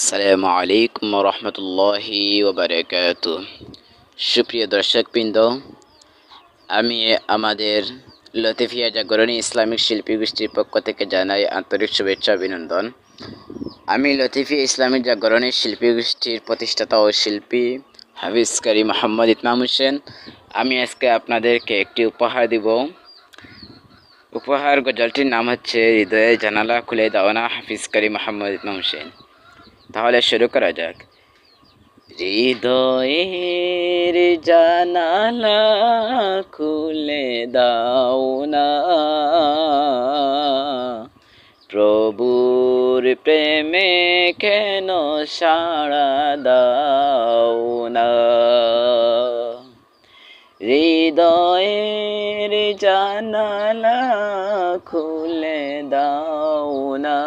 আসসালামু আলাইকুম রহমতুল্লাহি ওবরাকাত। সুপ্রিয় দর্শকবৃন্দ, আমি আমাদের লতিফিয়া জাগরণী ইসলামিক শিল্পী গোষ্ঠীর পক্ষ থেকে জানাই আন্তরিক শুভেচ্ছা অভিনন্দন। আমি লতিফিয়া ইসলামিক জাগরণী শিল্পী গোষ্ঠীর প্রতিষ্ঠাতা ও শিল্পী হাফিজ কারি মোহাম্মদ ইতমাম হোসেন। আমি আজকে আপনাদেরকে একটি উপহার দিব। উপহার গজলটির নাম হচ্ছে, হৃদয়ে জানালা খুলে দাও না হাফিজ কারি মোহাম্মদ ইতমাম হোসেন। তাহলে শুরু করা যাক। হৃদয়ের জানালা খুলে দাও না। প্রভুর প্রেমে কেন সাড়া দাও না? হৃদয়ের জানালা খুলে দাও না।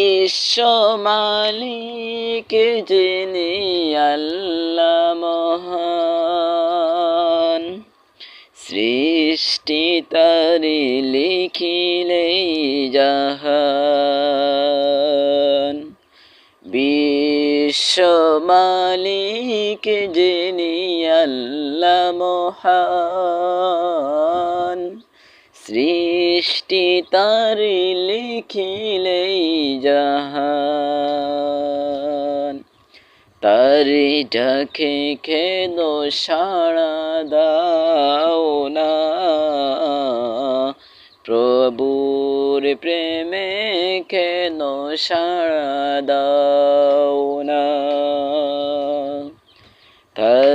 বিশ্ব মালিক যিনি আল্লাহ মহান। সৃষ্টি তারি লিখিলে জাহান। বিশ্ব মালিক যিনি আল্লাহ মহান। সৃষ্টি তার লিখিলেই জাহান। তারি ডাকে কেন সাড়া দাও না? প্রভুর প্রেমে কেন সাড়া দাও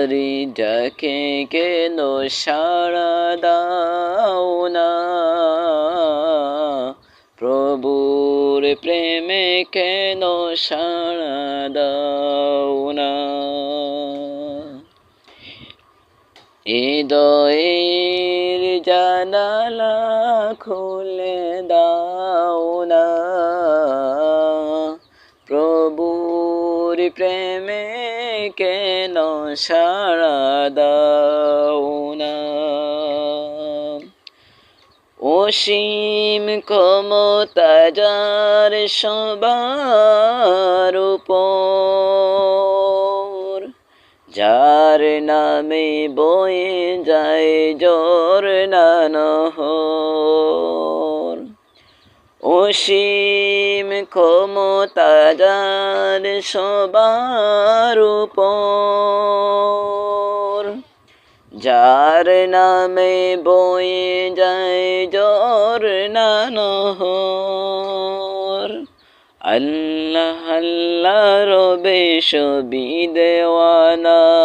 তারি ডাকে কেন সাড়া দাও না? প্রভুর প্রেমে কেন সাড়া দাও না? হৃদয়ের জানালা খুলে দাও না। প্রভুর প্রেমে কেন সাড়া দাও অসীম ক্ষমতা যার সবার উপর, যার নামে বয়ে যায় জোর না নানহর অসীম ক্ষমতা যার সবার উপর। যার নামে বয়ে যায় জোর নানহর। আল্লাহ আল্লাহ রবে সবি দেওয়ানা।